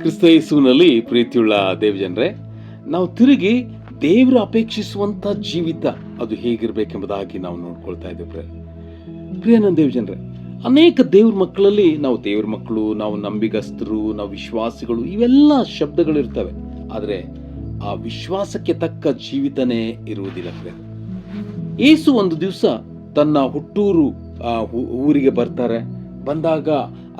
ಕ್ರಿಸ್ತ ಯೇಸುವಿನಲ್ಲಿ ಪ್ರೀತಿಯುಳ್ಳ ದೇವಜನರೇ, ನಾವು ತಿರುಗಿ ದೇವರು ಅಪೇಕ್ಷಿಸುವಂತ ಜೀವಿತ ಅದು ಹೇಗಿರ್ಬೇಕೆಂಬುದಾಗಿ ನಾವು ನೋಡ್ಕೊಳ್ತಾ ಇದ್ದೇವೆ ಪ್ರಿಯ ನನ್ನ ದೇವಜನರೇ, ಅನೇಕ ದೇವ್ರ ಮಕ್ಕಳಲ್ಲಿ ನಾವು ದೇವ್ರ ಮಕ್ಕಳು, ನಾವು ನಂಬಿಗಸ್ತರು, ನಾವು ವಿಶ್ವಾಸಿಗಳು, ಇವೆಲ್ಲ ಶಬ್ದಗಳಿರ್ತವೆ. ಆದರೆ ಆ ವಿಶ್ವಾಸಕ್ಕೆ ತಕ್ಕ ಜೀವಿತನೇ ಇರುವುದಿಲ್ಲ ಪ್ರಿಯ ಏಸು ಒಂದು ದಿವಸ ತನ್ನ ಹುಟ್ಟೂರು ಊರಿಗೆ ಬರ್ತಾರೆ. ಬಂದಾಗ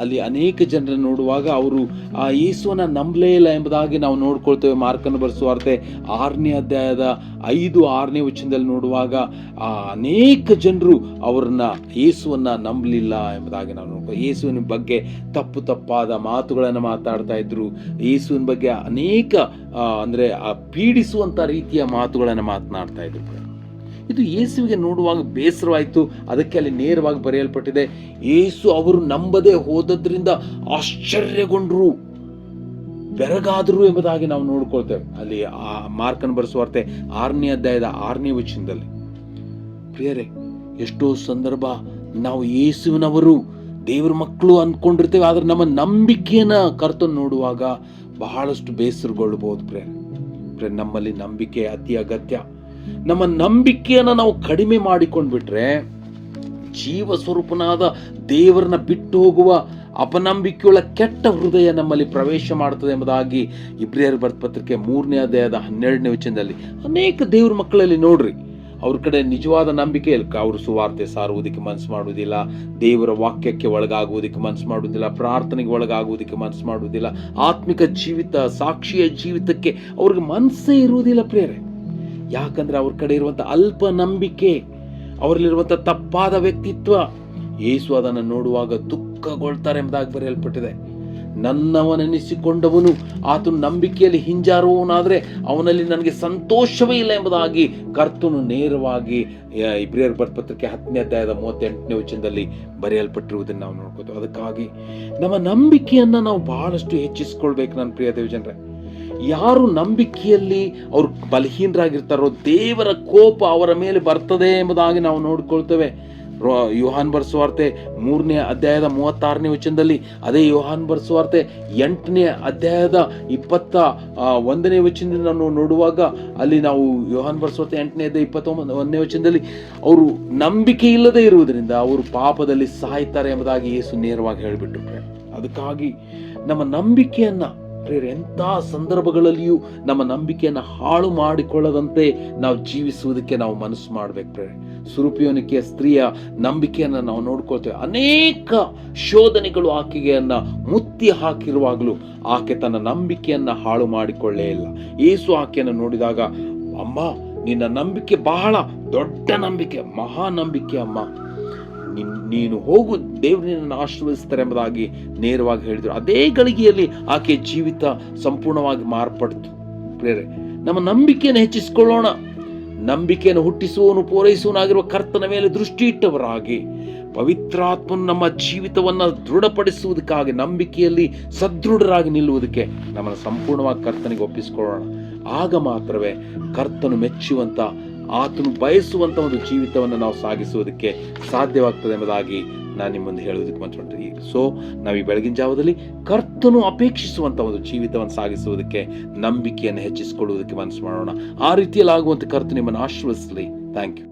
ಅಲ್ಲಿ ಅನೇಕ ಜನರನ್ನು ನೋಡುವಾಗ ಅವರು, ಆ ಯೇಸುವನ್ನ ನಂಬಲೇ ಇಲ್ಲ ಎಂಬುದಾಗಿ ನಾವು ನೋಡ್ಕೊಳ್ತೇವೆ. ಮಾರ್ಕನ್ನು ಬರೆಸುವಾರ್ತೆ ಆರನೇ ಅಧ್ಯಾಯದ ಐದು, ಆರನೇ ವಚನದಲ್ಲಿ ನೋಡುವಾಗ, ಆ ಅನೇಕ ಜನರು ಅವರನ್ನ ಯೇಸುವನ್ನ ನಂಬಲಿಲ್ಲ ಎಂಬುದಾಗಿ ನಾವು ನೋಡ್ಕೊ, ಯೇಸುವಿನ ಬಗ್ಗೆ ತಪ್ಪು ತಪ್ಪಾದ ಮಾತುಗಳನ್ನು ಮಾತಾಡ್ತಾ ಇದ್ರು. ಯೇಸುವಿನ ಬಗ್ಗೆ ಅನೇಕ ಅಂದರೆ, ಆ, ಪೀಡಿಸುವಂತ ರೀತಿಯ ಮಾತುಗಳನ್ನು ಮಾತನಾಡ್ತಾ ಇದ್ರು. ಇದು ಯೇಸುವಿಗೆ ನೋಡುವಾಗ ಬೇಸರವಾಯಿತು. ಅದಕ್ಕೆ ಅಲ್ಲಿ ನೇರವಾಗಿ ಬರೆಯಲ್ಪಟ್ಟಿದೆ, ಯೇಸು ಅವರು ನಂಬದೆ ಹೋದದ್ರಿಂದ ಆಶ್ಚರ್ಯಗೊಂಡ್ರು, ಬೆರಗಾದರು ಎಂಬುದಾಗಿ ನಾವು ನೋಡ್ಕೊಳ್ತೇವೆ. ಅಲ್ಲಿ ಆ ಮಾರ್ಕನ್ ಬರೆಸುವಾರ್ತೆ ಆರನೇ ಅಧ್ಯಾಯದ ಆರನೇ ವಚನದಲ್ಲಿ. ಪ್ರಿಯರೇ, ಎಷ್ಟೋ ಸಂದರ್ಭ ನಾವು ಯೇಸುವಿನವರು, ದೇವ್ರ ಮಕ್ಕಳು ಅಂದ್ಕೊಂಡಿರ್ತೇವೆ, ಆದ್ರೆ ನಮ್ಮ ನಂಬಿಕೆಯನ್ನ ಕರ್ತನು ನೋಡುವಾಗ ಬಹಳಷ್ಟು ಬೇಸರಗೊಳ್ಳಬಹುದು ಪ್ರೇರೆ ಪ್ರೇ ನಮ್ಮಲ್ಲಿ ನಂಬಿಕೆ ಅತಿ ಅಗತ್ಯ. ನಮ್ಮ ನಂಬಿಕೆಯನ್ನು ನಾವು ಕಡಿಮೆ ಮಾಡಿಕೊಂಡ್ಬಿಟ್ರೆ ಜೀವ ಸ್ವರೂಪನಾದ ದೇವರನ್ನ ಬಿಟ್ಟು ಹೋಗುವ ಅಪನಂಬಿಕೆಯುಳ್ಳ ಕೆಟ್ಟ ಹೃದಯ ನಮ್ಮಲ್ಲಿ ಪ್ರವೇಶ ಮಾಡ್ತದೆ ಎಂಬುದಾಗಿ ಇಬ್ರಿಯರ್ ಪತ್ರಿಕೆ ಮೂರನೇ ಅಧ್ಯಾಯದ ಹನ್ನೆರಡನೇ ವಚನದಲ್ಲಿ ಅನೇಕ ದೇವ್ರ ಮಕ್ಕಳಲ್ಲಿ ನೋಡ್ರಿ. ಅವ್ರ ಕಡೆ ನಿಜವಾದ ನಂಬಿಕೆ ಇಲ್ಲ. ಅವರು ಸುವಾರ್ತೆ ಸಾರುವುದಕ್ಕೆ ಮನಸ್ಸು ಮಾಡುವುದಿಲ್ಲ. ದೇವರ ವಾಕ್ಯಕ್ಕೆ ಒಳಗಾಗುವುದಕ್ಕೆ ಮನಸ್ಸು ಮಾಡುವುದಿಲ್ಲ. ಪ್ರಾರ್ಥನೆಗೆ ಒಳಗಾಗುವುದಕ್ಕೆ ಮನಸ್ಸು ಮಾಡುವುದಿಲ್ಲ. ಆತ್ಮಿಕ ಜೀವಿತ, ಸಾಕ್ಷಿಯ ಜೀವಿತಕ್ಕೆ ಅವ್ರಿಗೆ ಮನಸ್ಸೇ ಇರುವುದಿಲ್ಲ ಪ್ರೇರೆ ಯಾಕಂದ್ರೆ ಅವ್ರ ಕಡೆ ಇರುವಂತ ಅಲ್ಪ ನಂಬಿಕೆ ಅವರಲ್ಲಿರುವಂತ ತಪ್ಪಾದ ವ್ಯಕ್ತಿತ್ವ ಯೇಸು ಅದನ್ನು ನೋಡುವಾಗ ದುಃಖಗೊಳ್ತಾರೆ ಎಂಬುದಾಗಿ ಬರೆಯಲ್ಪಟ್ಟಿದೆ. ನನ್ನವನೆನಿಸಿಕೊಂಡವನು, ಆತನು ನಂಬಿಕೆಯಲ್ಲಿ ಹಿಂಜಾರುವವನಾದರೆ ಅವನಲ್ಲಿ ನನಗೆ ಸಂತೋಷವೇ ಇಲ್ಲ ಎಂಬುದಾಗಿ ಕರ್ತನು ನೇರವಾಗಿ ಇಬ್ರಿಯರ್ ಪತ್ರಿಕೆ ಹತ್ತನೇ ಅಧ್ಯಾಯದ ಮೂವತ್ತೆಂಟನೇ ವಚನದಲ್ಲಿ ಬರೆಯಲ್ಪಟ್ಟಿರುವುದನ್ನು ನಾವು ನೋಡ್ಕೋತೀವಿ ಅದಕ್ಕಾಗಿ ನಮ್ಮ ನಂಬಿಕೆಯನ್ನ ನಾವು ಬಹಳಷ್ಟು ಹೆಚ್ಚಿಸ್ಕೊಳ್ಬೇಕು ನನ್ನ ಪ್ರಿಯ ದೇವಜನರೇ. ಯಾರು ನಂಬಿಕೆಯಲ್ಲಿ ಅವರು ಬಲಹೀನರಾಗಿರ್ತಾರೋ, ದೇವರ ಕೋಪ ಅವರ ಮೇಲೆ ಬರ್ತದೆ ಎಂಬುದಾಗಿ ನಾವು ನೋಡ್ಕೊಳ್ತೇವೆ. ಯುಹಾನ್ ಬರ್ಸುವಾರ್ತೆ ಮೂರನೇ ಅಧ್ಯಾಯದ ಮೂವತ್ತಾರನೇ ವಚನದಲ್ಲಿ ಅದೇ ಯೋಹಾನ್ ಬರ್ಸುವಾರ್ತೆ ಎಂಟನೇ ಅಧ್ಯಾಯದ ಇಪ್ಪತ್ತ ಒಂದನೇ ವಚನದಿಂದ ನಾವು ನೋಡುವಾಗ ಅಲ್ಲಿ ನಾವು ಯೋಹಾನ್ ಬರ್ಸುವಾರ್ತೆ ಎಂಟನೇ ಅಧ್ಯಾಯ ಇಪ್ಪತ್ತೊಂಬತ್ತು ಒಂದನೇ ವಚನದಲ್ಲಿ ಅವರು ನಂಬಿಕೆ ಇಲ್ಲದೆ ಇರುವುದರಿಂದ ಅವರು ಪಾಪದಲ್ಲಿ ಸಾಯ್ತಾರೆ ಎಂಬುದಾಗಿ ಯೇಸು ನೇರವಾಗಿ ಹೇಳಿಬಿಟ್ರು. ಅದಕ್ಕಾಗಿ ನಮ್ಮ ನಂಬಿಕೆಯನ್ನ ಎಂಥ ಸಂದರ್ಭಗಳಲ್ಲಿಯೂ ನಮ್ಮ ನಂಬಿಕೆಯನ್ನು ಹಾಳು ಮಾಡಿಕೊಳ್ಳದಂತೆ ನಾವು ಜೀವಿಸುವುದಕ್ಕೆ ನಾವು ಮನಸ್ಸು ಮಾಡ್ಬೇಕು ಪ್ರೇರೆ ಸುರುಪಿಯೋನಿಕೆಯ ಸ್ತ್ರೀಯ ನಂಬಿಕೆಯನ್ನು ನಾವು ನೋಡ್ಕೊಳ್ತೇವೆ. ಅನೇಕ ಶೋಧನೆಗಳು ಆಕೆಗೆಯನ್ನು ಮುತ್ತಿ ಹಾಕಿರುವಾಗಲೂ ಆಕೆ ತನ್ನ ನಂಬಿಕೆಯನ್ನು ಹಾಳು ಮಾಡಿಕೊಳ್ಳೇ ಇಲ್ಲ. ಏಸು ಆಕೆಯನ್ನು ನೋಡಿದಾಗ, ಅಮ್ಮ, ನಿನ್ನ ನಂಬಿಕೆ ಬಹಳ ದೊಡ್ಡ ನಂಬಿಕೆ, ಮಹಾ ನಂಬಿಕೆ ಅಮ್ಮ. ನಿನ್- ಹೋಗು, ದೇವರು ನಿನ್ನನ್ನು ಆಶೀರ್ವದಿಸ್ತಾರೆ ಎಂಬುದಾಗಿ ನೇರವಾಗಿ ಹೇಳಿದರು. ಅದೇ ಗಳಿಗೆಯಲ್ಲಿ ಆಕೆ ಜೀವಿತ ಸಂಪೂರ್ಣವಾಗಿ ಮಾರ್ಪಡ್ತು. ಪ್ರೇರೆ ನಮ್ಮ ನಂಬಿಕೆಯನ್ನು ಹೆಚ್ಚಿಸಿಕೊಳ್ಳೋಣ. ನಂಬಿಕೆಯನ್ನು ಹುಟ್ಟಿಸುವನು ಪೂರೈಸುವನಾಗಿರುವ ಕರ್ತನ ಮೇಲೆ ದೃಷ್ಟಿ ಇಟ್ಟವರಾಗಿ, ಪವಿತ್ರಾತ್ಮನು ನಮ್ಮ ಜೀವಿತವನ್ನು ದೃಢಪಡಿಸುವುದಕ್ಕಾಗಿ ನಂಬಿಕೆಯಲ್ಲಿ ಸದೃಢರಾಗಿ ನಿಲ್ಲುವುದಕ್ಕೆ ನಮ್ಮನ್ನು ಸಂಪೂರ್ಣವಾಗಿ ಕರ್ತನಿಗೆ ಒಪ್ಪಿಸಿಕೊಳ್ಳೋಣ. ಆಗ ಮಾತ್ರವೇ ಕರ್ತನು ಮೆಚ್ಚುವಂತ ಆತನು ಬಯಸುವಂತ ಒಂದು ಜೀವಿತವನ್ನು ನಾವು ಸಾಗಿಸುವುದಕ್ಕೆ ಸಾಧ್ಯವಾಗ್ತದೆ ಎಂಬುದಾಗಿ ನಾನು ನಿಮ್ಮ ಮುಂದೆ ಹೇಳುವುದಕ್ಕೆ ಮಂಚಿ ಸೊ ನಾವು ಈ ಬೆಳಗಿನ ಜಾವದಲ್ಲಿ ಕರ್ತನು ಅಪೇಕ್ಷಿಸುವಂಥ ಒಂದು ಜೀವಿತವನ್ನು ಸಾಗಿಸುವುದಕ್ಕೆ, ನಂಬಿಕೆಯನ್ನು ಹೆಚ್ಚಿಸಿಕೊಳ್ಳುವುದಕ್ಕೆ ಮನಸ್ಸು ಮಾಡೋಣ. ಆ ರೀತಿಯಲ್ಲಿ ಆಗುವಂಥ ಕರ್ತನು ನಿಮ್ಮನ್ನು ಆಶೀರ್ವದಿಸಲಿ. Thank you